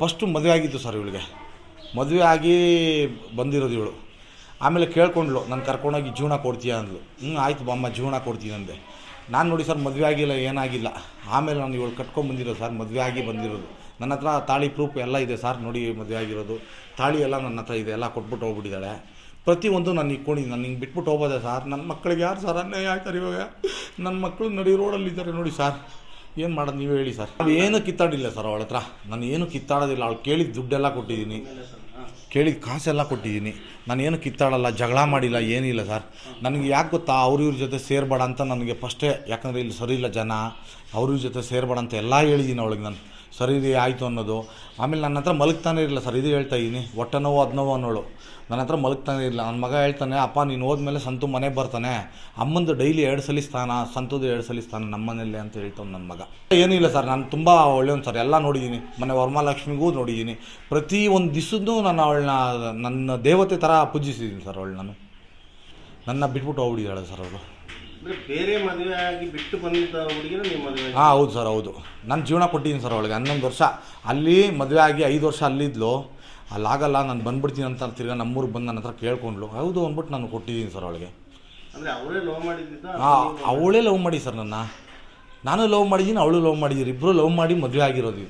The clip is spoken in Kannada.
ಫಸ್ಟು ಮದುವೆ ಆಗಿತ್ತು ಸರ್ ಇವಳಿಗೆ. ಮದುವೆ ಆಗಿ ಬಂದಿರೋದು ಇವಳು. ಆಮೇಲೆ ಕೇಳ್ಕೊಂಡ್ಳು, ನಾನು ಕರ್ಕೊಂಡೋಗಿ ಜೀವನ ಕೊಡ್ತೀಯ? ಅಂದ್ಲು ಹ್ಞೂ ಆಯಿತು ಬಾಮ್ಮ, ಜೀವನ ಕೊಡ್ತೀನಿ ಅಂದೆ. ನಾನು ನೋಡಿ ಸರ್ ಮದುವೆ ಆಗಿಲ್ಲ, ಏನಾಗಿಲ್ಲ. ಆಮೇಲೆ ನಾನು ಇವಳು ಕಟ್ಕೊಂಡ್ಬಂದಿರೋದು ಸರ್, ಮದುವೆ ಆಗಿ ಬಂದಿರೋದು. ನನ್ನ ಹತ್ರ ತಾಳಿ ಪ್ರೂಫ್ ಎಲ್ಲ ಇದೆ ಸರ್, ನೋಡಿ ಮದುವೆ ಆಗಿರೋದು. ತಾಳಿ ಎಲ್ಲ ನನ್ನ ಹತ್ರ ಇದೆ, ಎಲ್ಲ ಕೊಟ್ಬಿಟ್ಟು ಹೋಗ್ಬಿಟ್ಟಿದ್ದಾಳೆ. ಪ್ರತಿಯೊಂದು ನಾನು ಇಟ್ಕೊಂಡಿದ್ದೆ ನಾನು ಹಿಂಗೆ ಬಿಟ್ಬಿಟ್ಟು ಹೋಗೋದೆ ಸರ್. ನನ್ನ ಮಕ್ಕಳಿಗೆ ಯಾರು ಸರ್ ಅನ್ಯಾಯ ಆಯ್ತಾರೆ ಇವಾಗ? ನನ್ನ ಮಕ್ಕಳು ನಡಿ ರೋಡಲ್ಲಿದ್ದಾರೆ ನೋಡಿ ಸರ್. ಏನು ಮಾಡೋದು ನೀವು ಹೇಳಿ ಸರ್. ನಾವು ಏನು ಕಿತ್ತಾಡಿಲ್ಲ ಸರ್ ಅವಳ ಹತ್ರ. ನಾನು ಏನು ಕಿತ್ತಾಡೋದಿಲ್ಲ. ಅವಳು ಕೇಳಿದ ದುಡ್ಡೆಲ್ಲ ಕೊಟ್ಟಿದ್ದೀನಿ. ಕೇಳಿದ ಕಾಸೆಲ್ಲ ಕೊಟ್ಟಿದ್ದೀನಿ. ನಾನು ಏನು ಕಿತ್ತಾಡಲ್ಲ, ಜಗಳ ಮಾಡಿಲ್ಲ, ಏನಿಲ್ಲ ಸರ್. ನನಗೆ ಯಾಕೆ ಗೊತ್ತಾ, ಅವ್ರ ಇವ್ರ ಜೊತೆ ಸೇರ್ಬೇಡ ಅಂತ ನನಗೆ ಫಸ್ಟೇ ಯಾಕಂದರೆ ಇಲ್ಲಿ ಸರಿ ಇಲ್ಲ ಜನ, ಅವ್ರ ಇವ್ರ ಜೊತೆ ಸೇರ್ಬೇಡ ಅಂತ ಎಲ್ಲ ಹೇಳಿದ್ದೀನಿ ಅವಳಿಗೆ ನಾನು. ಸರಿ ಇದು ಆಯಿತು ಅನ್ನೋದು. ಆಮೇಲೆ ನನ್ನ ಹತ್ರ ಮಲಗ್ತಾನೆ ಇರಲಿಲ್ಲ. ಸರ್ ಇದು ಹೇಳ್ತಾ ಇದ್ದೀನಿ ಹೊಟ್ಟೆ ನೋವು, ಅದು ನೋವು ಅನ್ನೋಳು. ನನ್ನ ಹತ್ರ ಮಲಗ್ತಾನೆ ಇರಲಿಲ್ಲ. ನನ್ನ ಮಗ ಹೇಳ್ತಾನೆ, ಅಪ್ಪ, ನೀನು ಹೋದ್ಮೇಲೆ ಸಂತು ಮನೆಗೆ ಬರ್ತಾನೆ. ಅಮ್ಮಂದು ಡೈಲಿ ಎರಡು ಸಲ ಸ್ನಾನ, ಸಂತುದು ಎರಡು ಸಲ ಸ್ನಾನ ನಮ್ಮ ಮನೇಲಿ ಅಂತ ಹೇಳ್ತಾನೆ ನನ್ನ ಮಗ. ಏನಿಲ್ಲ ಸರ್, ನಾನು ತುಂಬ ಒಳ್ಳೆಯವನು ಸರ್. ಎಲ್ಲ ನೋಡಿದ್ದೀನಿ ಮನೆ ವರಮಹಾಲಕ್ಷ್ಮಿಗೂ ನೋಡಿದ್ದೀನಿ ಪ್ರತಿ ಒಂದು ದಿವಸದ್ದು ನಾನು ಅವಳನ್ನ, ನನ್ನ ದೇವತೆ ಥರ ಪೂಜಿಸಿದ್ದೀನಿ ಸರ್ ಅವಳು ನಾನು. ನನ್ನ ಬಿಟ್ಬಿಟ್ಟು ಹೋಗ್ಬಿಟ್ಟಿದ್ದಾಳೆ ಸರ್ ಅಂದ್ರೆ ಬೇರೆ ಮದುವೆ ಆಗಿ ಬಿಟ್ಟು ಬಂದಿದ್ದ ಹುಡುಗಿನ ನೀವು ಮದುವೆ ಹಾಂ ಹೌದು ಸರ್ ಹೌದು. ನನ್ನ ಜೀವನ ಕೊಟ್ಟಿದ್ದೀನಿ ಸರ್ ಅವಳಿಗೆ. ಹನ್ನೊಂದು ವರ್ಷ. ಅಲ್ಲಿ ಮದುವೆ ಆಗಿ ಐದು ವರ್ಷ ಅಲ್ಲಿದ್ಲು. ಅಲ್ಲಾಗಲ್ಲ ನಾನು ಬಂದ್ಬಿಡ್ತೀನಿ ಅಂತ ತಿರ್ಗಾ ನಮ್ಮೂರಿಗೆ ಬಂದು ನನ್ನ ಹತ್ರ ಕೇಳ್ಕೊಂಡ್ಳು. ಹೌದು ಅಂದ್ಬಿಟ್ಟು ನಾನು ಕೊಟ್ಟಿದ್ದೀನಿ ಸರ್ ಅವಳಿಗೆ. ಅಂದ್ರೆ ಅವಳೇ ಲವ್ ಮಾಡಿದ್ದ ಹಾಂ ಅವಳೇ ಲವ್ ಮಾಡಿ ಸರ್ ನನ್ನ. ನಾನು ಲವ್ ಮಾಡಿದ್ದೀನಿ ಅವಳು ಲವ್ ಮಾಡಿದ್ದೀರಿ. ಇಬ್ಬರು ಲವ್ ಮಾಡಿ ಮದುವೆ ಆಗಿರೋದು